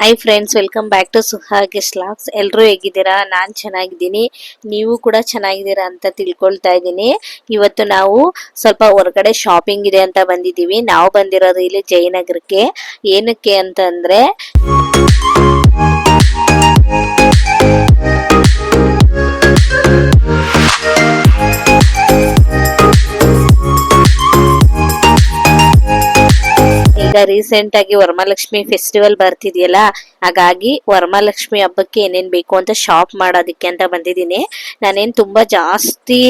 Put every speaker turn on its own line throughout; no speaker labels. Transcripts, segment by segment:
Hi friends welcome back to ಸುಹಾಗೆ logs ಎಲ್ಲರೂ ಹೇಗಿದ್ದೀರಾ? ನಾನು ಚೆನ್ನಾಗಿದ್ದೀನಿ. ನೀವು ಕೂಡ ಚೆನ್ನಾಗಿದ್ದೀರಾ ಅಂತ ತಿಳ್ಕೊಳ್ತಾ ಇದ್ದೀನಿ. ಇವತ್ತು ನಾವು ಸ್ವಲ್ಪ ಹೊರಗಡೆ ಶಾಪಿಂಗ್ ಇದೆ ಅಂತ ಬಂದಿದ್ದೀವಿ. ನಾವು ಬಂದಿರೋದು ಇಲ್ಲಿ ಜಯನಗರಕ್ಕೆ. ಏನಕ್ಕೆ ಅಂತಂದ್ರೆ ರೀಸೆಂಟ್ ಆಗಿ ವರಮಹಾಲಕ್ಷ್ಮಿ ಫೆಸ್ಟಿವಲ್ ಬರ್ತಿದೆಯಲ್ಲ ಹಾಗಾಗಿ ವರಮಹಾಲಕ್ಷ್ಮಿ ಹಬ್ಬಕ್ಕೆ ಏನೇನ್ ಬೇಕು ಅಂತ ಶಾಪ್ ಮಾಡೋದಕ್ಕೆ ಅಂತ ಬಂದಿದ್ದೀನಿ. ನಾನೇನ್ ತುಂಬಾ ಜಾಸ್ತಿ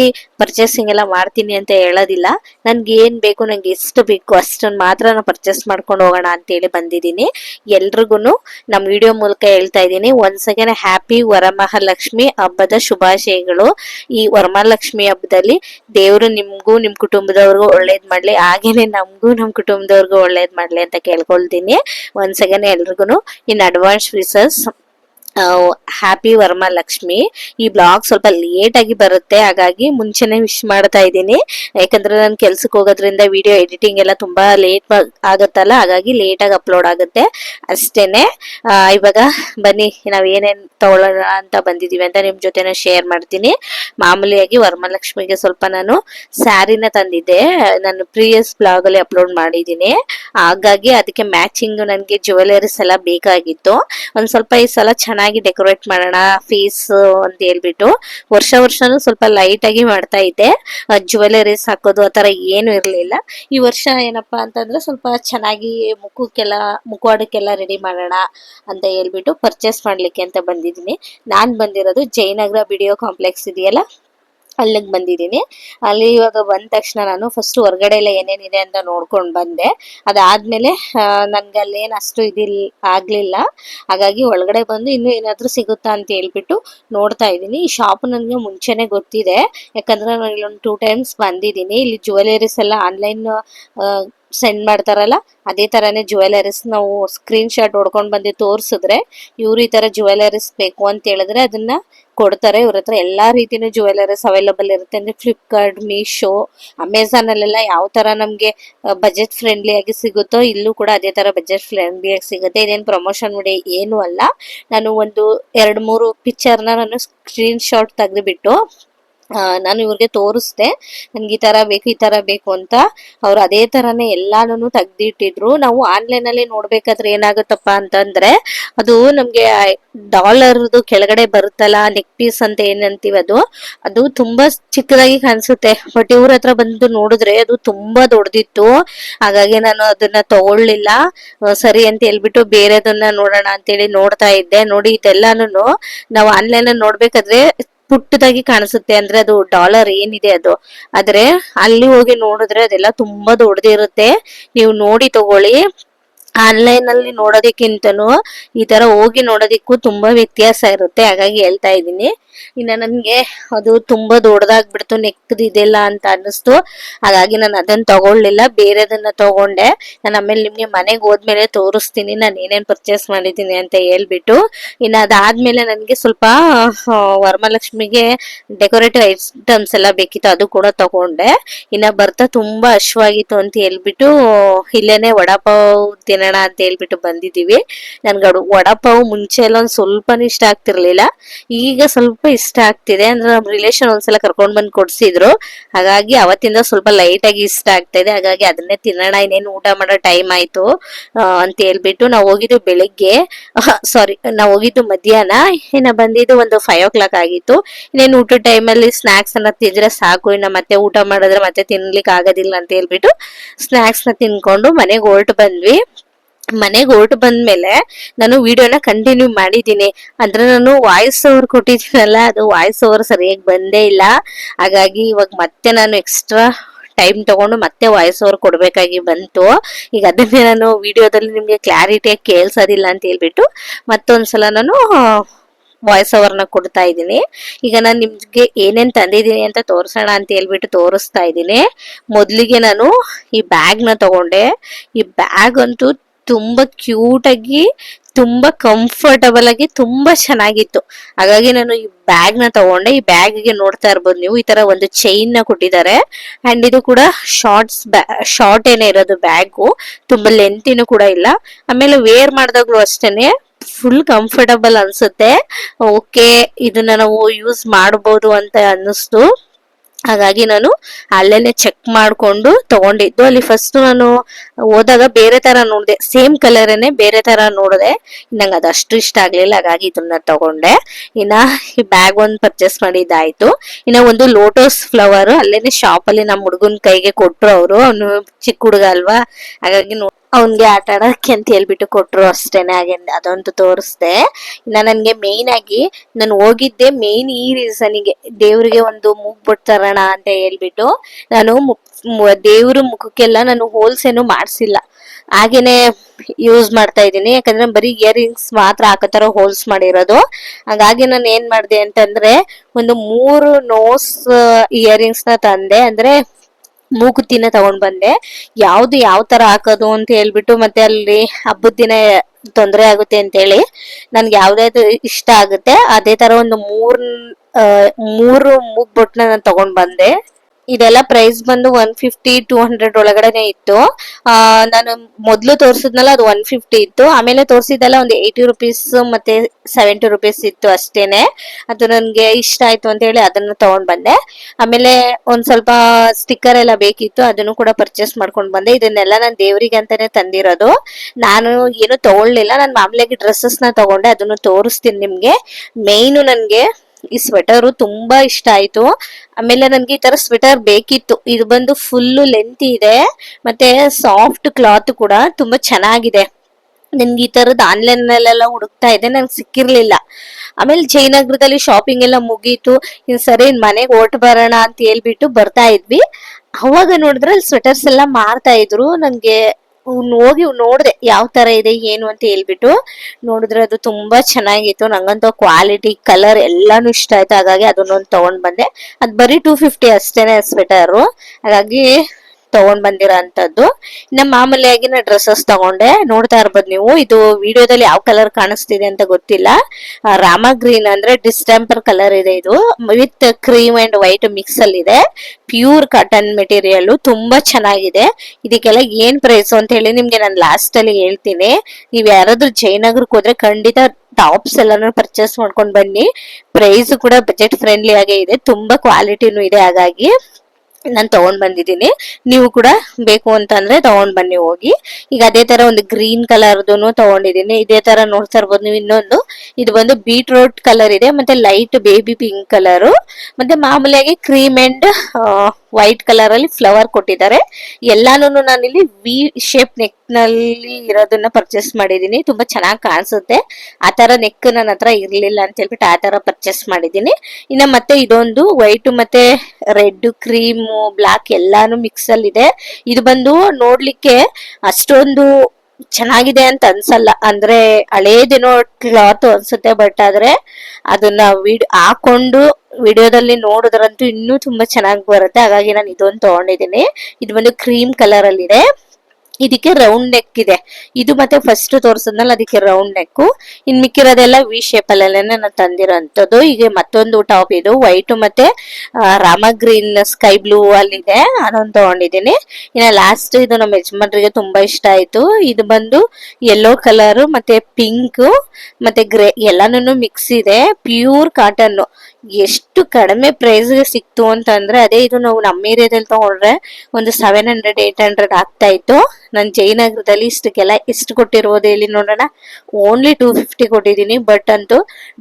ಪರ್ಚೇಸಿಂಗ್ ಎಲ್ಲ ಮಾಡ್ತೀನಿ ಅಂತ ಹೇಳೋದಿಲ್ಲ. ನನ್ಗೆ ಏನ್ ಬೇಕು, ನಂಗೆ ಎಷ್ಟು ಬೇಕು ಅಷ್ಟನ್ನ ಮಾತ್ರ ನಾನು ಪರ್ಚೇಸ್ ಮಾಡ್ಕೊಂಡು ಹೋಗೋಣ ಅಂತ ಹೇಳಿ ಬಂದಿದ್ದೀನಿ. ಎಲ್ರಿಗೂ ನಮ್ಮ ವಿಡಿಯೋ ಮೂಲಕ ಹೇಳ್ತಾ ಇದ್ದೀನಿ. ಒಂದ್ಸ್ ಅಗೇನ್ ಹ್ಯಾಪಿ ವರಮಹಾಲಕ್ಷ್ಮಿ ಹಬ್ಬದ ಶುಭಾಶಯಗಳು. ಈ ವರಮಹಾಲಕ್ಷ್ಮಿ ಹಬ್ಬದಲ್ಲಿ ದೇವರು ನಿಮ್ಗೂ, ನಿಮ್ ಕುಟುಂಬದವ್ರಿಗೂ ಒಳ್ಳೇದ್ ಮಾಡ್ಲಿ. ಹಾಗೇನೆ ನಮಗೂ, ನಮ್ ಕುಟುಂಬದವ್ರಿಗೂ ಒಳ್ಳೇದ್ ಮಾಡ್ಲಿ ಅಂತ ಕೇಳ್ಕೊಳ್ತೀನಿ. ಒಂದ್ ಸೆಕೆಂಡ್ ಎಲ್ರಿಗೂ in advance advanced research happy Varamahalakshmi ಈ ಬ್ಲಾಗ್ ಸ್ವಲ್ಪ ಲೇಟ್ ಆಗಿ ಬರುತ್ತೆ, ಹಾಗಾಗಿ ಮುಂಚೆನೆ ವಿಶ್ ಮಾಡ್ತಾ ಇದ್ದೀನಿ. ಯಾಕಂದ್ರೆ ನಾನು ಕೆಲ್ಸಕ್ಕೆ ಹೋಗೋದ್ರಿಂದ ವಿಡಿಯೋ ಎಡಿಟಿಂಗ್ ಎಲ್ಲ ತುಂಬಾ ಲೇಟ್ ಆಗುತ್ತಲ್ಲ, ಹಾಗಾಗಿ ಲೇಟ್ ಆಗಿ ಅಪ್ಲೋಡ್ ಆಗುತ್ತೆ. ಅಷ್ಟೇನೆ. ಇವಾಗ ಬನ್ನಿ, ನಾವ್ ಏನೇನ್ ತಗೊಳ್ಳೋಣ ಅಂತ ಬಂದಿದೀವಿ ಅಂತ ನಿಮ್ ಜೊತೆನ ಶೇರ್ ಮಾಡ್ತೀನಿ. ಮಾಮೂಲಿಯಾಗಿ ವರಮಹಾಲಕ್ಷ್ಮಿಗೆ ಸ್ವಲ್ಪ ನಾನು ಸ್ಯಾರಿನ ತಂದಿದ್ದೆ. ನಾನು ಪ್ರೀವಿಯಸ್ ಬ್ಲಾಗ್ ಅಲ್ಲಿ ಅಪ್ಲೋಡ್ ಮಾಡಿದ್ದೀನಿ. ಹಾಗಾಗಿ ಅದಕ್ಕೆ ಮ್ಯಾಚಿಂಗ್ ನನಗೆ ಜ್ಯುವೆಲರೀಸ್ ಎಲ್ಲ ಬೇಕಾಗಿತ್ತು. ಒಂದ್ ಸ್ವಲ್ಪ ಈ ಸಲ ಚೆನ್ನಾಗಿ ಡೆಕೋರೇಟ್ ಮಾಡೋಣ ಫೇಸ್ ಅಂತ ಹೇಳ್ಬಿಟ್ಟು. ವರ್ಷ ವರ್ಷನೂ ಸ್ವಲ್ಪ ಲೈಟ್ ಆಗಿ ಮಾಡ್ತಾ ಇದ್ದೆ. ಜ್ಯುವೆಲರೀಸ್ ಹಾಕೋದು ಆ ತರ ಏನು ಇರ್ಲಿಲ್ಲ. ಈ ವರ್ಷ ಏನಪ್ಪಾ ಅಂತಂದ್ರೆ ಸ್ವಲ್ಪ ಚೆನ್ನಾಗಿ ಮುಖಕ್ಕೆಲ್ಲ, ಮುಖವಾಡಕ್ಕೆಲ್ಲ ರೆಡಿ ಮಾಡೋಣ ಅಂತ ಹೇಳ್ಬಿಟ್ಟು ಪರ್ಚೇಸ್ ಮಾಡ್ಲಿಕ್ಕೆ ಅಂತ ಬಂದಿದ್ದೀನಿ. ನಾನ್ ಬಂದಿರೋದು ಜಯನಗರ ವಿಡಿಯೋ ಕಾಂಪ್ಲೆಕ್ಸ್ ಇದೆಯಲ್ಲ? ಅಲ್ಲಿಗೆ ಬಂದಿದ್ದೀನಿ. ಅಲ್ಲಿ ಇವಾಗ ಬಂದ ತಕ್ಷಣ ನಾನು ಫಸ್ಟ್ ಹೊರಗಡೆ ಎಲ್ಲ ಏನೇನಿದೆ ಅಂತ ನೋಡ್ಕೊಂಡು ಬಂದೆ. ಅದಾದ್ಮೇಲೆ ನನ್ಗೆ ಅಲ್ಲಿ ಏನು ಅಷ್ಟು ಇದಿಲ್, ಆಗ್ಲಿಲ್ಲ. ಹಾಗಾಗಿ ಒಳಗಡೆ ಬಂದು ಇನ್ನೂ ಏನಾದರೂ ಸಿಗುತ್ತಾ ಅಂತ ಹೇಳ್ಬಿಟ್ಟು ನೋಡ್ತಾ ಇದ್ದೀನಿ. ಈ ಶಾಪ್ ನನಗೆ ಮುಂಚೆನೆ ಗೊತ್ತಿದೆ. ಯಾಕಂದ್ರೆ ನಾನು ಇಲ್ಲೊಂದು ಟೂ ಟೈಮ್ಸ್ ಬಂದಿದ್ದೀನಿ. ಇಲ್ಲಿ ಜುವೆಲರೀಸ್ ಎಲ್ಲ ಆನ್ಲೈನ್ ಸೆಂಡ್ ಮಾಡ್ತಾರಲ್ಲ, ಅದೇ ತರನೇ ಜುವೆಲರೀಸ್ ನಾವು ಸ್ಕ್ರೀನ್ ಶಾಟ್ ಹೊಡ್ಕೊಂಡು ಬಂದು ತೋರಿಸಿದ್ರೆ ಇವ್ರು ಈ ತರ ಜುವೆಲರೀಸ್ ಬೇಕು ಅಂತ ಹೇಳಿದ್ರೆ ಅದನ್ನ ಕೊಡ್ತಾರೆ. ಇವ್ರ ಹತ್ರ ಎಲ್ಲಾ ರೀತಿನೂ ಜುವೆಲರೀಸ್ ಅವೈಲಬಲ್ ಇರುತ್ತೆ. ಅಂದ್ರೆ ಫ್ಲಿಪ್ಕಾರ್ಟ್ ಮೀಶೋ ಅಮೆಝಾನ್ ಅಲ್ಲೆಲ್ಲ ಯಾವ ತರ ನಮ್ಗೆ ಬಜೆಟ್ ಫ್ರೆಂಡ್ಲಿ ಆಗಿ ಸಿಗುತ್ತೋ ಇಲ್ಲೂ ಕೂಡ ಅದೇ ತರ ಬಜೆಟ್ ಫ್ರೆಂಡ್ಲಿ ಆಗಿ ಸಿಗುತ್ತೆ. ಇದೇನು ಪ್ರಮೋಷನ್ ವಿಡಿಯೋ ಏನು ಅಲ್ಲ. ನಾನು ಒಂದು ಎರಡು ಮೂರು ಪಿಕ್ಚರ್ನ ನಾನು ಸ್ಕ್ರೀನ್ ಶಾಟ್ ತೆಗೆದುಬಿಟ್ಟು ನಾನು ಇವ್ರಿಗೆ ತೋರಿಸ್ದೆ. ನನ್ಗೆ ಈ ತರ ಬೇಕು, ಈ ತರ ಬೇಕು ಅಂತ ಅವ್ರು ಅದೇ ತರನೇ ಎಲ್ಲಾನು ತೆಗ್ದಿಟ್ಟಿದ್ರು. ನಾವು ಆನ್ಲೈನ್ ಅಲ್ಲಿ ನೋಡ್ಬೇಕಾದ್ರೆ ಏನಾಗುತ್ತಪ್ಪ ಅಂತಂದ್ರೆ, ಅದು ನಮ್ಗೆ ಡಾಲರ್ದು ಕೆಳಗಡೆ ಬರುತ್ತಲ್ಲ ನೆಕ್ ಪೀಸ್ ಅಂತ ಏನಂತೀವಿ ಅದು ಅದು ತುಂಬಾ ಚಿಕ್ಕದಾಗಿ ಕಾಣಿಸುತ್ತೆ. ಬಟ್ ಇವ್ರ ಹತ್ರ ಬಂದು ನೋಡಿದ್ರೆ ಅದು ತುಂಬಾ ದೊಡ್ಡದಿತ್ತು ಹಾಗಾಗಿ ನಾನು ಅದನ್ನ ತಗೊಳ್ಳಿಲ್ಲ. ಸರಿ ಅಂತ ಹೇಳ್ಬಿಟ್ಟು ಬೇರೆದನ್ನ ನೋಡೋಣ ಅಂತೇಳಿ ನೋಡ್ತಾ ಇದ್ದೆ. ನೋಡಿ ಇದೆಲ್ಲಾನು ನಾವು ಆನ್ಲೈನ್ ಅಲ್ಲಿ ನೋಡ್ಬೇಕಾದ್ರೆ ಪುಟ್ಟದಾಗಿ ಕಾಣಿಸುತ್ತೆ ಅಂದ್ರೆ ಅದು ಡಾಲರ್ ಏನಿದೆ ಅದು. ಆದ್ರೆ ಅಲ್ಲಿ ಹೋಗಿ ನೋಡಿದ್ರೆ ಅದೆಲ್ಲ ತುಂಬಾ ದೊಡ್ಡದಿರುತ್ತೆ. ನೀವು ನೋಡಿ ತಗೊಳ್ಳಿ. ಆನ್ಲೈನ್ ಅಲ್ಲಿ ನೋಡೋದಕ್ಕಿಂತನೂ ಈ ತರ ಹೋಗಿ ನೋಡೋದಕ್ಕೂ ತುಂಬಾ ವ್ಯತ್ಯಾಸ ಇರುತ್ತೆ, ಹಾಗಾಗಿ ಹೇಳ್ತಾ ಇದ್ದೀನಿ. ಇನ್ನ ನನ್ಗೆ ಅದು ತುಂಬಾ ದೊಡ್ಡದಾಗ್ಬಿಡ್ತು ನೆಕ್ದು ಇದೆಲ್ಲ ಅಂತ ಅನ್ನಿಸ್ತು. ಹಾಗಾಗಿ ನಾನು ಅದನ್ನ ತಗೊಳ್ಳಿಲ್ಲ, ಬೇರೆದನ್ನ ತಗೊಂಡೆ. ನಾನು ಆಮೇಲೆ ನಿಮ್ಗೆ ಮನೆಗೆ ಹೋದ್ಮೇಲೆ ತೋರಿಸ್ತೀನಿ, ನಾನು ಏನೇನ್ ಪರ್ಚೇಸ್ ಮಾಡಿದ್ದೀನಿ ಅಂತ ಹೇಳ್ಬಿಟ್ಟು. ಇನ್ನ ಅದಾದ್ಮೇಲೆ ನನಗೆ ಸ್ವಲ್ಪ ವರಮಹಾಲಕ್ಷ್ಮಿಗೆ ಡೆಕೋರೇಟಿವ್ ಐಟಮ್ಸ್ ಎಲ್ಲ ಬೇಕಿತ್ತು, ಅದು ಕೂಡ ತಗೊಂಡೆ. ಇನ್ನ ಬರ್ತಾ ತುಂಬಾ ಹಶ್ವಾಗಿತ್ತು ಅಂತ ಹೇಳ್ಬಿಟ್ಟು, ಇಲ್ಲೇನೆ ವಡಾಪಾವ್ ಅಂತ ಹೇಳ್ಬಿಟ್ಟು ಬಂದಿದ್ದೀವಿ. ನನ್ಗೆ ಅದು ವಡಪಾವ್ ಮುಂಚೆ ಎಲ್ಲ ಒಂದು ಸ್ವಲ್ಪನೂ ಇಷ್ಟ ಆಗ್ತಿರ್ಲಿಲ್ಲ. ಈಗ ಸ್ವಲ್ಪ ಇಷ್ಟ ಆಗ್ತಿದೆ. ಅಂದ್ರೆ ನಮ್ಮ ರಿಲೇಷನ್ ಒಂದ್ಸಲ ಕರ್ಕೊಂಡ್ ಬಂದು ಕೊಡ್ಸಿದ್ರು. ಹಾಗಾಗಿ ಅವತ್ತಿಂದ ಸ್ವಲ್ಪ ಲೈಟ್ ಆಗಿ ಇಷ್ಟ ಆಗ್ತಾ ಇದೆ. ಹಾಗಾಗಿ ಅದನ್ನೇ ತಿನ್ನೋಣ, ಇನ್ನೇನು ಊಟ ಮಾಡೋ ಟೈಮ್ ಆಯ್ತು ಅಂತ ಹೇಳ್ಬಿಟ್ಟು ನಾವು ಹೋಗಿದ್ದು ಬೆಳಿಗ್ಗೆ. ಸಾರಿ ನಾವು ಹೋಗಿದ್ದು ಮಧ್ಯಾಹ್ನ. ಇನ್ನ ಬಂದಿದ್ದು ಒಂದು ಫೈವ್ ಓ ಕ್ಲಾಕ್ ಆಗಿತ್ತು. ಇನ್ನೇನು ಊಟ ಟೈಮಲ್ಲಿ ಸ್ನಾಕ್ಸ್ ಅನ್ನ ತಿಂದ್ರೆ ಸಾಕು. ಇನ್ನ ಮತ್ತೆ ಊಟ ಮಾಡಿದ್ರೆ ಮತ್ತೆ ತಿನ್ಲಿಕ್ಕೆ ಆಗೋದಿಲ್ಲ ಅಂತ ಹೇಳ್ಬಿಟ್ಟು ಸ್ನಾಕ್ಸ್ನ ತಿನ್ಕೊಂಡು ಮನೆಗೆ ಹೊರಟು ಬಂದ್ವಿ. ಮನೆಗೆ ಹೊರಟು ಬಂದ್ಮೇಲೆ ನಾನು ವಿಡಿಯೋನ ಕಂಟಿನ್ಯೂ ಮಾಡಿದ್ದೀನಿ. ಅಂದ್ರೆ ನಾನು ವಾಯ್ಸ್ ಓವರ್ ಕೊಟ್ಟಿದ್ದೀನಲ್ಲ, ಅದು ವಾಯ್ಸ್ ಓವರ್ ಸರಿಯಾಗಿ ಬಂದೇ ಇಲ್ಲ. ಹಾಗಾಗಿ ಇವಾಗ ಮತ್ತೆ ನಾನು ಎಕ್ಸ್ಟ್ರಾ ಟೈಮ್ ತಗೊಂಡು ಮತ್ತೆ ವಾಯ್ಸ್ ಓವರ್ ಕೊಡಬೇಕಾಗಿ ಬಂತು. ಈಗ ಅದನ್ನೇ ನಾನು ವಿಡಿಯೋದಲ್ಲಿ ನಿಮಗೆ ಕ್ಲಾರಿಟಿಯಾಗಿ ಕೇಳಿಸೋದಿಲ್ಲ ಅಂತ ಹೇಳ್ಬಿಟ್ಟು ಮತ್ತೊಂದ್ಸಲ ನಾನು ವಾಯ್ಸ್ ಓವರ್ನ ಕೊಡ್ತಾ ಇದ್ದೀನಿ. ಈಗ ನಾನು ನಿಮಗೆ ಏನೇನು ತಂದಿದ್ದೀನಿ ಅಂತ ತೋರಿಸೋಣ ಅಂತ ಹೇಳ್ಬಿಟ್ಟು ತೋರಿಸ್ತಾ ಇದ್ದೀನಿ. ಮೊದಲಿಗೆ ನಾನು ಈ ಬ್ಯಾಗ್ನ ತಗೊಂಡೆ. ಈ ಬ್ಯಾಗ್ ಅಂತೂ ತುಂಬಾ ಕ್ಯೂಟ್ ಆಗಿ, ತುಂಬಾ ಕಂಫರ್ಟಬಲ್ ಆಗಿ, ತುಂಬಾ ಚೆನ್ನಾಗಿತ್ತು. ಹಾಗಾಗಿ ನಾನು ಈ ಬ್ಯಾಗ್ನ ತಗೊಂಡೆ. ಈ ಬ್ಯಾಗ್ಗೆ ನೋಡ್ತಾ ಇರ್ಬೋದು ನೀವು, ಈ ತರ ಒಂದು ಚೈನ್ನ ಕೊಟ್ಟಿದ್ದಾರೆ. ಅಂಡ್ ಇದು ಕೂಡ ಶಾರ್ಟ್ಸ್ ಶಾರ್ಟ್ ಏನೇ ಇರೋದು ಬ್ಯಾಗು ತುಂಬಾ ಲೆಂತಿನೂ ಕೂಡ ಇಲ್ಲ. ಆಮೇಲೆ ವೇರ್ ಮಾಡಿದಾಗ್ಲೂ ಅಷ್ಟೇನೆ ಫುಲ್ ಕಂಫರ್ಟಬಲ್ ಅನ್ಸುತ್ತೆ. ಓಕೆ ಇದನ್ನ ನಾವು ಯೂಸ್ ಮಾಡಬಹುದು ಅಂತ ಅನ್ನಿಸ್ತು. ಹಾಗಾಗಿ ನಾನು ಅಲ್ಲೇನೆ ಚೆಕ್ ಮಾಡ್ಕೊಂಡು ತಗೊಂಡಿದ್ದು. ಅಲ್ಲಿ ಫಸ್ಟ್ ನಾನು ಹೋದಾಗ ಬೇರೆ ತರ ನೋಡಿದೆ. ಸೇಮ್ ಕಲರನ್ನೇ ಬೇರೆ ತರ ನೋಡಿದೆ. ನಂಗೆ ಅದು ಇಷ್ಟ ಆಗ್ಲಿಲ್ಲ. ಹಾಗಾಗಿ ಇದನ್ನ ತಗೊಂಡೆ. ಇನ್ನ ಈ ಬ್ಯಾಗ್ ಒಂದು ಪರ್ಚೇಸ್ ಮಾಡಿದ್ದಾಯ್ತು. ಇನ್ನ ಒಂದು ಲೋಟಸ್ ಫ್ಲವರ್ ಅಲ್ಲೇನೆ ಶಾಪ್ ಅಲ್ಲಿ ನಮ್ಮ ಹುಡುಗನ ಕೈಗೆ ಕೊಟ್ರು ಅವರು. ಅವನು ಚಿಕ್ಕ ಹುಡುಗ ಅಲ್ವಾ? ಹಾಗಾಗಿ ನೋ ಅವನ್ಗೆ ಆಟ ಆಡಕ್ಕೆ ಅಂತ ಹೇಳ್ಬಿಟ್ಟು ಕೊಟ್ರು ಅಷ್ಟೇನೆ ಹಾಗೆ ಅದಂತೂ ತೋರಿಸ್ದೆ. ಇನ್ನ ನನ್ಗೆ ಮೇನ್ ಆಗಿ ನಾನು ಹೋಗಿದ್ದೆ ಮೇನ್ ಈ ರೀಸನಿಗೆ ದೇವ್ರಿಗೆ ಒಂದು ಮೂಗ್ ಬಿಡ್ತಾರಣ ತರೋಣ ಅಂತ ಹೇಳ್ಬಿಟ್ಟು ನಾನು ದೇವ್ರ ಮುಖಕ್ಕೆಲ್ಲ ನಾನು ಹೋಲ್ಸ್ ಏನು ಮಾಡ್ಸಿಲ್ಲ. ಹಾಗೇನೆ ಯೂಸ್ ಮಾಡ್ತಾ ಇದ್ದೀನಿ, ಯಾಕಂದ್ರೆ ಬರೀ ಇಯರಿಂಗ್ಸ್ ಮಾತ್ರ ಹಾಕೋ ತರ ಹೋಲ್ಸ್ ಮಾಡಿರೋದು. ಹಾಗಾಗಿ ನಾನು ಏನ್ ಮಾಡಿದೆ ಅಂತಂದ್ರೆ ಒಂದು ಮೂರು ನೋಸ್ ಇಯರಿಂಗ್ಸ್ನ ತಂದೆ ಅಂದ್ರೆ ಮೂಗುತಿನ ತಗೊಂಡ್ ಬಂದೆ. ಯಾವ್ದು ಯಾವ ತರ ಹಾಕೋದು ಅಂತ ಹೇಳ್ಬಿಟ್ಟು ಮತ್ತೆ ಅಲ್ಲಿ ಹಬ್ಬದ ದಿನ ತೊಂದರೆ ಆಗುತ್ತೆ ಅಂತ ಹೇಳಿ ನನ್ಗೆ ಯಾವ್ದಾದ್ರು ಇಷ್ಟ ಆಗುತ್ತೆ. ಅದೇ ತರ ಒಂದು ಮೂರ್ ಮೂರು ಮೂಗ್ ಬೊಟ್ನ ನಾನು ತಗೊಂಡ್ ಬಂದೆ. ಇದೆಲ್ಲ ಪ್ರೈಸ್ ಬಂದು ಒನ್ ಫಿಫ್ಟಿ ಟೂ ಹಂಡ್ರೆಡ್ ಒಳಗಡೆನೆ ಇತ್ತು. ನಾನು ಮೊದಲು ತೋರ್ಸಿದ್ನಲ್ಲ ಅದು ಒನ್ ಫಿಫ್ಟಿ ಇತ್ತು. ಆಮೇಲೆ ತೋರಿಸಿದ್ದೆಲ್ಲ ಒಂದು ಏಯ್ಟಿ ರುಪೀಸ್ ಮತ್ತೆ ಸೆವೆಂಟಿ ರುಪೀಸ್ ಇತ್ತು ಅಷ್ಟೇನೆ. ಅದು ನನಗೆ ಇಷ್ಟ ಆಯ್ತು ಅಂತ ಹೇಳಿ ಅದನ್ನು ತಗೊಂಡ್ ಬಂದೆ. ಆಮೇಲೆ ಒಂದ್ ಸ್ವಲ್ಪ ಸ್ಟಿಕ್ಕರ್ ಎಲ್ಲ ಬೇಕಿತ್ತು, ಅದನ್ನು ಕೂಡ ಪರ್ಚೇಸ್ ಮಾಡ್ಕೊಂಡು ಬಂದೆ. ಇದನ್ನೆಲ್ಲ ನಾನು ದೇವರಿಗೆ ಅಂತಾನೆ ತಂದಿರೋದು. ನಾನು ಏನು ತಗೊಳ್ಳಿಲ್ಲ. ನಾನು ಮಾಮೂಲಿಯಾಗಿ ಡ್ರೆಸ್ಸಸ್ನ ತಗೊಂಡೆ, ಅದನ್ನು ತೋರಿಸ್ತೀನಿ ನಿಮ್ಗೆ. ಮೇಯ್ನು ನನ್ಗೆ ಈ ಸ್ವೆಟರು ತುಂಬಾ ಇಷ್ಟ ಆಯ್ತು. ಆಮೇಲೆ ನನ್ಗೆ ಈ ತರ ಸ್ವೆಟರ್ ಬೇಕಿತ್ತು. ಇದು ಬಂದು ಫುಲ್ಲು ಲೆಂತ್ ಇದೆ. ಮತ್ತೆ ಸಾಫ್ಟ್ ಕ್ಲಾತ್ ಕೂಡ ತುಂಬಾ ಚೆನ್ನಾಗಿದೆ. ನನ್ಗೆ ಈ ತರದ್ ಆನ್ಲೈನ್ ನಲ್ಲೆಲ್ಲ ಹುಡುಕ್ತಾ ಇದೆ ನಂಗೆ ಸಿಕ್ಕಿರ್ಲಿಲ್ಲ. ಆಮೇಲೆ ಜಯನಗರದಲ್ಲಿ ಶಾಪಿಂಗ್ ಎಲ್ಲ ಮುಗೀತು. ಇನ್ ಸರಿ ಮನೆಗೆ ಓಟ್ ಬರೋಣ ಅಂತ ಹೇಳ್ಬಿಟ್ಟು ಬರ್ತಾ ಇದ್ವಿ. ಅವಾಗ ನೋಡಿದ್ರೆ ಅಲ್ಲಿ ಸ್ವೆಟರ್ಸ್ ಎಲ್ಲ ಮಾರ್ತಾ ಇದ್ರು. ನಂಗೆ ಅವ್ನ್ ಹೋಗಿ ನೋಡಿದೆ ಯಾವ ತರ ಇದೆ, ಏನು ಅಂತ ಹೇಳ್ಬಿಟ್ಟು ನೋಡಿದ್ರೆ ಅದು ತುಂಬಾ ಚೆನ್ನಾಗಿತ್ತು. ನಂಗಂತೂ ಕ್ವಾಲಿಟಿ ಕಲರ್ ಎಲ್ಲಾನು ಇಷ್ಟ ಆಯ್ತು. ಹಾಗಾಗಿ ಅದನ್ನೊಂದು ತಗೊಂಡ್ ಬಂದೆ. ಅದ್ ಬರೀ ಟೂ ಫಿಫ್ಟಿ ಅಷ್ಟೇನೆ ಸ್ವೆಟರ್ ಹಾಗಾಗಿ ತಗೊಂಡ್ ಬಂದಿರೋ ಅಂತದ್ದು. ಇನ್ನ ಮಾಮೂಲಿಯಾಗಿ ನಾ ಡ್ರೆಸ್ಸಸ್ ತಗೊಂಡೆ. ನೋಡ್ತಾ ಇರ್ಬೋದು ನೀವು. ಇದು ವಿಡಿಯೋದಲ್ಲಿ ಯಾವ ಕಲರ್ ಕಾಣಿಸ್ತಿದೆ ಅಂತ ಗೊತ್ತಿಲ್ಲ. ರಾಮ ಗ್ರೀನ್ ಅಂದ್ರೆ ಡಿಸ್ಟೆಂಪರ್ ಕಲರ್ ಇದೆ ಇದು. With cream and white mix ಅಲ್ಲಿ ಇದೆ ಪ್ಯೂರ್ ಕಾಟನ್ ಮೆಟೀರಿಯಲ್ ತುಂಬಾ ಚೆನ್ನಾಗಿದೆ. ಇದಕ್ಕೆಲ್ಲ ಏನ್ ಪ್ರೈಸ್ ಅಂತ ಹೇಳಿ ನಿಮ್ಗೆ ನಾನು ಲಾಸ್ಟ್ ಅಲ್ಲಿ ಹೇಳ್ತೀನಿ. ನೀವ್ ಯಾರಾದ್ರೂ ಜಯನಗರಕ್ಕೆ ಹೋದ್ರೆ ಖಂಡಿತ ಟಾಪ್ಸ್ ಎಲ್ಲಾನು ಪರ್ಚೇಸ್ ಮಾಡ್ಕೊಂಡು ಬನ್ನಿ. ಪ್ರೈಸ್ ಕೂಡ ಬಜೆಟ್ ಫ್ರೆಂಡ್ಲಿ ಆಗೇ ಇದೆ. ತುಂಬಾ ಕ್ವಾಲಿಟಿನೂ ಇದೆ ಹಾಗಾಗಿ. ನಾನು ತಗೊಂಡ್ ಬಂದಿದ್ದೀನಿ. ನೀವು ಕೂಡ ಬೇಕು ಅಂತಂದ್ರೆ ತಗೊಂಡ್ ಬನ್ನಿ ಹೋಗಿ. ಈಗ ಅದೇ ತರ ಒಂದು ಗ್ರೀನ್ ಕಲರ್ದು ತಗೊಂಡಿದ್ದೀನಿ. ಇದೇ ತರ ನೋಡ್ತಾ ಇರ್ಬೋದು ನೀವು ಇನ್ನೊಂದು. ಇದು ಬಂದು ಬೀಟ್ರೂಟ್ ಕಲರ್ ಇದೆ, ಮತ್ತೆ ಲೈಟ್ ಬೇಬಿ ಪಿಂಕ್ ಕಲರ್. ಮತ್ತೆ ಮಾಮೂಲಿಯಾಗಿ ಕ್ರೀಮ್ ಅಂಡ್ ವೈಟ್ ಕಲರ್ ಅಲ್ಲಿ ಫ್ಲವರ್ ಕೊಟ್ಟಿದ್ದಾರೆ. ಎಲ್ಲಾನು ನಾನಿಲ್ಲಿ ವಿ ಶೇಪ್ ನೆಕ್ನಲ್ಲಿ ಇರೋದನ್ನ ಪರ್ಚೇಸ್ ಮಾಡಿದೀನಿ ತುಂಬಾ ಚೆನ್ನಾಗಿ ಕಾಣಿಸುತ್ತೆ. ಆ ತರ ನೆಕ್ ನನ್ನ ಹತ್ರ ಇರ್ಲಿಲ್ಲ ಅಂತ ಹೇಳ್ಬಿಟ್ಟು ಆ ತರ ಪರ್ಚೇಸ್ ಮಾಡಿದೀನಿ ಇನ್ನ ಮತ್ತೆ ಇದೊಂದು ವೈಟ್ ಮತ್ತೆ ರೆಡ್ ಕ್ರೀಮ್ ಬ್ಲಾಕ್ ಎಲ್ಲಾನು ಮಿಕ್ಸ್ ಅಲ್ಲಿ ಇದೆ ಇದು ಬಂದು ನೋಡ್ಲಿಕ್ಕೆ ಅಷ್ಟೊಂದು ಚೆನ್ನಾಗಿದೆ ಅಂತ ಅನ್ಸಲ್ಲ. ಅಂದ್ರೆ ಹಳೇದೇನೋ ಕ್ಲಾತ್ ಅನ್ಸುತ್ತೆ ಬಟ್ ಆದ್ರೆ ಅದನ್ನ ವಿಡ್ ಹಾಕೊಂಡು ವಿಡಿಯೋದಲ್ಲಿ ನೋಡಿದ್ರಂತೂ ಇನ್ನೂ ತುಂಬಾ ಚೆನ್ನಾಗಿ ಬರುತ್ತೆ. ಹಾಗಾಗಿ ನಾನು ಇದೊಂದು ತಗೊಂಡಿದ್ದೀನಿ ಇದು ಬಂದು ಕ್ರೀಮ್ ಕಲರ್ ಅಲ್ಲಿ ಇದೆ ಇದಕ್ಕೆ ರೌಂಡ್ ನೆಕ್ ಇದೆ. ಇದು ಮತ್ತೆ ಫಸ್ಟ್ ತೋರ್ಸದ್ನಲ್ಲ ಅದಕ್ಕೆ ರೌಂಡ್ ನೆಕ್ ಇನ್ ಮಿಕ್ಕಿರೋದೆಲ್ಲ ವಿ ಶೇಪ್ ಅಲ್ಲೇನೆ ನಾನು ತಂದಿರೋಂಥದ್ದು. ಈಗ ಮತ್ತೊಂದು ಟಾಪ್ ಇದು ವೈಟ್ ಮತ್ತೆ ರಾಮ ಗ್ರೀನ್ ಸ್ಕೈ ಬ್ಲೂ ಅಲ್ಲಿದೆ. ಅದೊಂದು ತಗೊಂಡಿದ್ದೀನಿ. ಇನ್ನ ಲಾಸ್ಟ್ ಇದು ನಮ್ಮ ಯಜಮಾನ್ರಿಗೆ ತುಂಬಾ ಇಷ್ಟ ಆಯ್ತು. ಇದು ಬಂದು ಯೆಲ್ಲೋ ಕಲರ್ ಮತ್ತೆ ಪಿಂಕ್ ಮತ್ತೆ ಗ್ರೇ ಎಲ್ಲಾನು ಮಿಕ್ಸ್ ಇದೆ. ಪ್ಯೂರ್ ಕಾಟನ್ ಎಷ್ಟು ಕಡಿಮೆ ಪ್ರೈಸ್ಗೆ ಸಿಕ್ತು ಅಂತಂದ್ರೆ ಅದೇ ಇದು ನಾವು ನಮ್ಮ ಏರಿಯಾದಲ್ಲಿ ತಗೊಂಡ್ರೆ ಒಂದು ಸೆವೆನ್ ಹಂಡ್ರೆಡ್ ಏಟ್ ಹಂಡ್ರೆಡ್ ಆಗ್ತಾ ಇತ್ತು. ನಾನು ಜಯನಗರದಲ್ಲಿ ಇಷ್ಟಕ್ಕೆಲ್ಲ ಎಷ್ಟು ಕೊಟ್ಟಿರ್ಬೋದು ಇಲ್ಲಿ ನೋಡೋಣ. ಓನ್ಲಿ ಟೂ ಫಿಫ್ಟಿ ಕೊಟ್ಟಿದ್ದೀನಿ ಬಟ್ ಅಂತೂ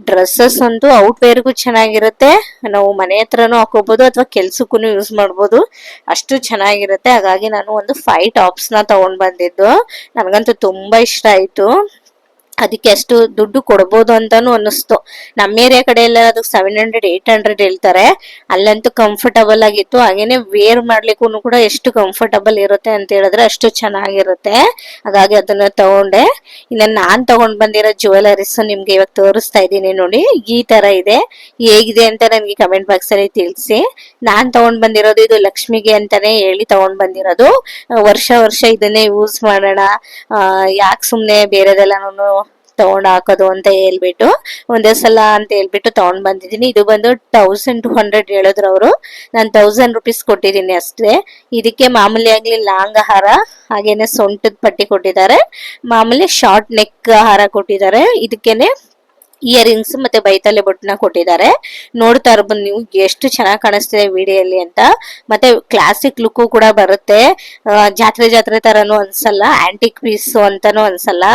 ಡ್ರೆಸ್ಸಸ್ ಅಂತೂ ಔಟ್ವೇರ್ಗೂ ಚೆನ್ನಾಗಿರುತ್ತೆ. ನಾವು ಮನೆ ಹತ್ರನೂ ಹಾಕೋಬಹುದು ಅಥವಾ ಕೆಲ್ಸಕ್ಕೂ ಯೂಸ್ ಮಾಡ್ಬೋದು. ಅಷ್ಟು ಚೆನ್ನಾಗಿರುತ್ತೆ. ಹಾಗಾಗಿ ನಾನು ಒಂದು ಫೈವ್ ಟಾಪ್ಸ್ನ ತಗೊಂಡ್ ಬಂದಿದ್ದು. ನನಗಂತೂ ತುಂಬಾ ಇಷ್ಟ ಆಯ್ತು. ಅದಕ್ಕೆ ಅಷ್ಟು ದುಡ್ಡು ಕೊಡ್ಬೋದು ಅಂತಾನು ಅನ್ನಿಸ್ತು. ನಮ್ಮ ಏರಿಯಾ ಕಡೆ ಎಲ್ಲ ಅದಕ್ಕೆ ಸೆವೆನ್ ಹಂಡ್ರೆಡ್ ಏಟ್ ಹಂಡ್ರೆಡ್ ಹೇಳ್ತಾರೆ. ಅಲ್ಲಂತೂ ಕಂಫರ್ಟಬಲ್ ಆಗಿತ್ತು. ಹಾಗೇನೆ ವೇರ್ ಮಾಡ್ಲಿಕ್ಕೂ ಕೂಡ ಎಷ್ಟು ಕಂಫರ್ಟಬಲ್ ಇರುತ್ತೆ ಅಂತ ಹೇಳಿದ್ರೆ ಅಷ್ಟು ಚೆನ್ನಾಗಿರುತ್ತೆ. ಹಾಗಾಗಿ ಅದನ್ನ ತಗೊಂಡೆ. ಇನ್ನ ನಾನ್ ತಗೊಂಡ್ ಬಂದಿರೋ ಜ್ಯುವೆಲರೀಸ್ ನಿಮ್ಗೆ ಇವಾಗ ತೋರಿಸ್ತಾ ಇದ್ದೀನಿ ನೋಡಿ. ಈ ತರ ಇದೆ. ಹೇಗಿದೆ ಅಂತ ನನಗೆ ಕಮೆಂಟ್ ಬಾಕ್ಸ್ ಅಲ್ಲಿ ತಿಳಿಸಿ. ನಾನ್ ತಗೊಂಡ್ ಬಂದಿರೋದು ಇದು ಲಕ್ಷ್ಮಿಗೆ ಅಂತಾನೆ ಹೇಳಿ ತಗೊಂಡ್ ಬಂದಿರೋದು. ವರ್ಷ ವರ್ಷ ಇದನ್ನೇ ಯೂಸ್ ಮಾಡೋಣ. ಯಾಕೆ ಸುಮ್ನೆ ಬೇರೆದೆಲ್ಲ ತಗೊಂಡ್ ಹಾಕೋದು ಅಂತ ಹೇಳ್ಬಿಟ್ಟು ಒಂದೇ ಸಲ ಅಂತ ಹೇಳ್ಬಿಟ್ಟು ತಗೊಂಡ್ ಬಂದಿದ್ದೀನಿ. ಇದು ಬಂದು ತೌಸಂಡ್ ಟು ಹಂಡ್ರೆಡ್ ಹೇಳಿದ್ರು ಅವರು. ನಾನು ತೌಸಂಡ್ ರುಪೀಸ್ ಕೊಟ್ಟಿದ್ದೀನಿ ಅಷ್ಟೇ. ಇದಕ್ಕೆ ಮಾಮೂಲಿ ಆಗಲಿ ಲಾಂಗ್ ಹಾರ ಹಾಗೇನೆ ಸೊಂಟದ ಪಟ್ಟಿ ಕೊಟ್ಟಿದ್ದಾರೆ. ಮಾಮೂಲಿ ಶಾರ್ಟ್ ನೆಕ್ ಹಾರ ಕೊಟ್ಟಿದ್ದಾರೆ. ಇದಕ್ಕೇನೆ ಇಯರಿಂಗ್ಸ್ ಮತ್ತೆ ಬೈತಲೆ ಬೊಟ್ಟನ ಕೊಟ್ಟಿದ್ದಾರೆ. ನೋಡ್ತಾ ಇರ್ಬೋದು ನೀವು ಎಷ್ಟು ಚೆನ್ನಾಗಿ ಕಾಣಿಸ್ತಿದೆ ವಿಡಿಯೋಲಿ ಅಂತ. ಮತ್ತೆ ಕ್ಲಾಸಿಕ್ ಲುಕ್ ಕೂಡ ಬರುತ್ತೆ. ಜಾತ್ರೆ ಜಾತ್ರೆ ತರನು ಅನ್ಸಲ್ಲ ಆಂಟಿಕ್ ಪೀಸ್ ಅಂತಾನು ಅನ್ಸಲ್ಲ.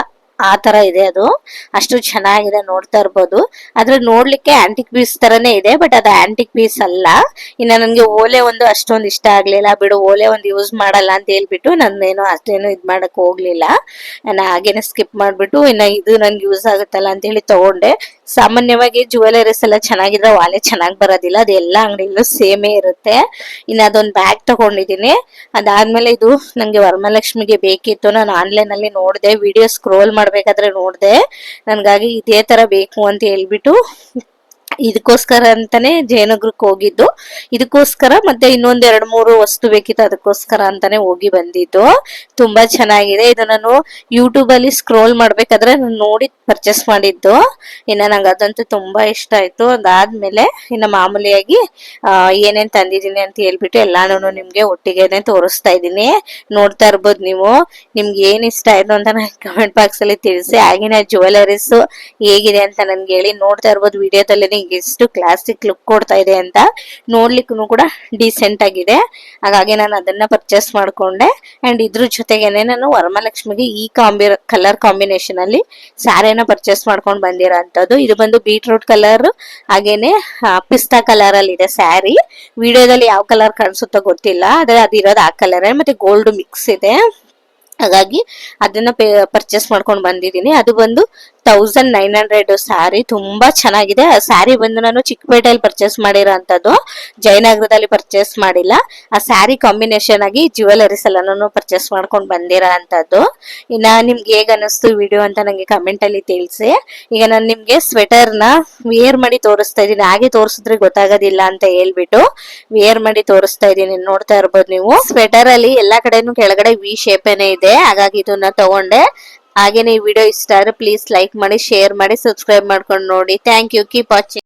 ಆ ತರ ಇದೆ ಅದು. ಅಷ್ಟು ಚೆನ್ನಾಗಿದೆ ನೋಡ್ತಾ ಇರ್ಬೋದು. ಆದ್ರೆ ನೋಡ್ಲಿಕ್ಕೆ ಆಂಟಿಕ್ ಪೀಸ್ ತರನೇ ಇದೆ ಬಟ್ ಅದು ಆಂಟಿಕ್ ಪೀಸ್ ಅಲ್ಲ. ಇನ್ನ ನನ್ಗೆ ಓಲೆ ಒಂದು ಅಷ್ಟೊಂದು ಇಷ್ಟ ಆಗ್ಲಿಲ್ಲ. ಬಿಡು, ಓಲೆ ಒಂದು ಯೂಸ್ ಮಾಡಲ್ಲ ಅಂತ ಹೇಳ್ಬಿಟ್ಟು ನನ್ನೇನು ಅಷ್ಟೇನು ಇದ್ ಮಾಡಕ್ ಹೋಗ್ಲಿಲ್ಲ. ನಾನು ಹಾಗೇನೆ ಸ್ಕಿಪ್ ಮಾಡ್ಬಿಟ್ಟು ಇನ್ನ ಇದು ನನ್ಗೆ ಯೂಸ್ ಆಗುತ್ತಲ್ಲ ಅಂತ ಹೇಳಿ ತಗೊಂಡೆ. ಸಾಮಾನ್ಯವಾಗಿ ಜುವೆಲರೀಸ್ ಎಲ್ಲ ಚೆನ್ನಾಗಿದ್ರೆ ವಾಲೆ ಚೆನ್ನಾಗಿ ಬರೋದಿಲ್ಲ. ಅದು ಎಲ್ಲ ಅಂಗಡಿಯಲ್ಲೂ ಸೇಮೇ ಇರುತ್ತೆ. ಇನ್ನ ಅದೊಂದು ಬ್ಯಾಗ್ ತಗೊಂಡಿದ್ದೀನಿ. ಅದಾದ್ಮೇಲೆ ಇದು ನಂಗೆ ವರಮಹಾಲಕ್ಷ್ಮಿಗೆ ಬೇಕಿತ್ತು. ನಾನು ಆನ್ಲೈನ್ ಅಲ್ಲಿ ನೋಡಿದೆ ವಿಡಿಯೋ ಸ್ಕ್ರೋಲ್ ಮಾಡ್ಬೇಕಾದ್ರೆ ನೋಡಿದೆ. ನನ್ಗಾಗಿ ಇದೇ ತರ ಬೇಕು ಅಂತ ಹೇಳ್ಬಿಟ್ಟು ಇದಕ್ಕೋಸ್ಕರ ಅಂತಾನೆ ಜಯನಗರಕ್ಕೆ ಹೋಗಿದ್ದು. ಇದಕ್ಕೋಸ್ಕರ ಮತ್ತೆ ಇನ್ನೊಂದ್ ಎರಡ್ ಮೂರು ವಸ್ತು ಬೇಕಿತ್ತು ಅದಕ್ಕೋಸ್ಕರ ಅಂತಾನೆ ಹೋಗಿ ಬಂದಿದ್ದು. ತುಂಬಾ ಚೆನ್ನಾಗಿದೆ. ಇದು ನಾನು ಯೂಟ್ಯೂಬ್ ಅಲ್ಲಿ ಸ್ಕ್ರೋಲ್ ಮಾಡ್ಬೇಕಾದ್ರೆ ನೋಡಿ ಪರ್ಚೇಸ್ ಮಾಡಿದ್ದು. ಇನ್ನ ನಂಗೆ ಅದಂತೂ ತುಂಬಾ ಇಷ್ಟ ಆಯ್ತು. ಅದಾದ್ಮೇಲೆ ಇನ್ನ ಮಾಮೂಲಿಯಾಗಿ ಏನೇನ್ ತಂದಿದ್ದೀನಿ ಅಂತ ಹೇಳ್ಬಿಟ್ಟು ಎಲ್ಲಾನು ನಿಮ್ಗೆ ಒಟ್ಟಿಗೆನೆ ತೋರಿಸ್ತಾ ಇದ್ದೀನಿ. ನೋಡ್ತಾ ಇರ್ಬೋದು ನೀವು. ನಿಮ್ಗೆ ಏನ್ ಇಷ್ಟ ಆಯ್ತು ಅಂತ ನನಗೆ ಕಮೆಂಟ್ ಬಾಕ್ಸ್ ಅಲ್ಲಿ ತಿಳಿಸಿ. ಆಗಿನ ಜುವೆಲರೀಸ್ ಹೇಗಿದೆ ಅಂತ ನನ್ಗೆ ಹೇಳಿ ನೋಡ್ತಾ ಇರ್ಬೋದು. ವಿಡಿಯೋದಲ್ಲಿ ನಿಮ್ಗೆ ಎಷ್ಟು ಕ್ಲಾಸಿಕ್ ಲುಕ್ ಕೊಡ್ತಾ ಇದೆ ಅಂತ ನೋಡ್ಲಿಕ್ಕೂ ಕೂಡ ಡೀಸೆಂಟ್ ಆಗಿದೆ. ಹಾಗಾಗಿ ನಾನು ಅದನ್ನ ಪರ್ಚೇಸ್ ಮಾಡ್ಕೊಂಡೆ. ಅಂಡ್ ಇದ್ರ ಜೊತೆಗೇನೆ ನಾನು ವರಮಹಾಲಕ್ಷ್ಮಿಗೆ ಈ ಕಾಂಬಿ ಕಲರ್ ಕಾಂಬಿನೇಷನ್ ಅಲ್ಲಿ ಸ್ಯಾರಿನ ಪರ್ಚೇಸ್ ಮಾಡ್ಕೊಂಡು ಬಂದಿರೋ ಅಂತದ್ದು ಇದು ಬಂದು ಬೀಟ್ರೂಟ್ ಕಲರ್ ಹಾಗೇನೆ ಪಿಸ್ತಾ ಕಲರ್ ಅಲ್ಲಿ ಇದೆ ಸ್ಯಾರಿ ವಿಡಿಯೋದಲ್ಲಿ ಯಾವ ಕಲರ್ ಕಾಣಿಸುತ್ತೋ ಗೊತ್ತಿಲ್ಲ. ಆದ್ರೆ ಅದಿರೋದು ಆ ಕಲರ್ ಮತ್ತೆ ಗೋಲ್ಡ್ ಮಿಕ್ಸ್ ಇದೆ. ಹಾಗಾಗಿ ಅದನ್ನ ಪರ್ಚೇಸ್ ಮಾಡ್ಕೊಂಡು ಬಂದಿದ್ದೀನಿ. ಅದು ಬಂದು ತೌಸಂಡ್ ನೈನ್ ಹಂಡ್ರೆಡ್ ಸ್ಯಾರಿ ತುಂಬಾ ಚೆನ್ನಾಗಿದೆ. ಆ ಸ್ಯಾರಿ ಬಂದು ನಾನು ಚಿಕ್ಕಪೇಟೆಯಲ್ಲಿ ಪರ್ಚೇಸ್ ಮಾಡಿರೋ ಅಂತದ್ದು ಜಯನಗರದಲ್ಲಿ ಪರ್ಚೇಸ್ ಮಾಡಿಲ್ಲ. ಆ ಸ್ಯಾರಿ ಕಾಂಬಿನೇಷನ್ ಆಗಿ ಜ್ಯುವೆಲರೀಸ್ ಎಲ್ಲಾನು ಪರ್ಚೇಸ್ ಮಾಡ್ಕೊಂಡು ಬಂದಿರೋ ಅಂತದ್ದು ಇನ್ನ ನಿಮ್ಗೆ ಹೇಗ್ ಅನಿಸ್ತು ವಿಡಿಯೋ ಅಂತ ನಂಗೆ ಕಮೆಂಟ್ ಅಲ್ಲಿ ತಿಳಿಸಿ. ಈಗ ನಾನು ನಿಮ್ಗೆ ಸ್ವೆಟರ್ನ ವೇರ್ ಮಾಡಿ ತೋರಿಸ್ತಾ ಇದ್ದೀನಿ. ಹಾಗೆ ತೋರಿಸಿದ್ರೆ ಗೊತ್ತಾಗೋದಿಲ್ಲ ಅಂತ ಹೇಳ್ಬಿಟ್ಟು ವೇರ್ ಮಾಡಿ ತೋರಿಸ್ತಾ ಇದ್ದೀನಿ. ನೋಡ್ತಾ ಇರ್ಬೋದು ನೀವು. ಸ್ವೆಟರ್ ಅಲ್ಲಿ ಎಲ್ಲಾ ಕಡೆನೂ ಕೆಳಗಡೆ ವಿ ಶೇಪೇನೆ ಇದೆ ಹಾಗಾಗಿ ಇದನ್ನ ತಗೊಂಡೆ. ಹಾಗೇನೆ ಈ ವಿಡಿಯೋ ಇಷ್ಟ ಆದ್ರೆ ಪ್ಲೀಸ್ ಲೈಕ್ ಮಾಡಿ ಶೇರ್ ಮಾಡಿ ಸಬ್ಸ್ಕ್ರೈಬ್ ಮಾಡ್ಕೊಂಡು ನೋಡಿ. Thank you keep watching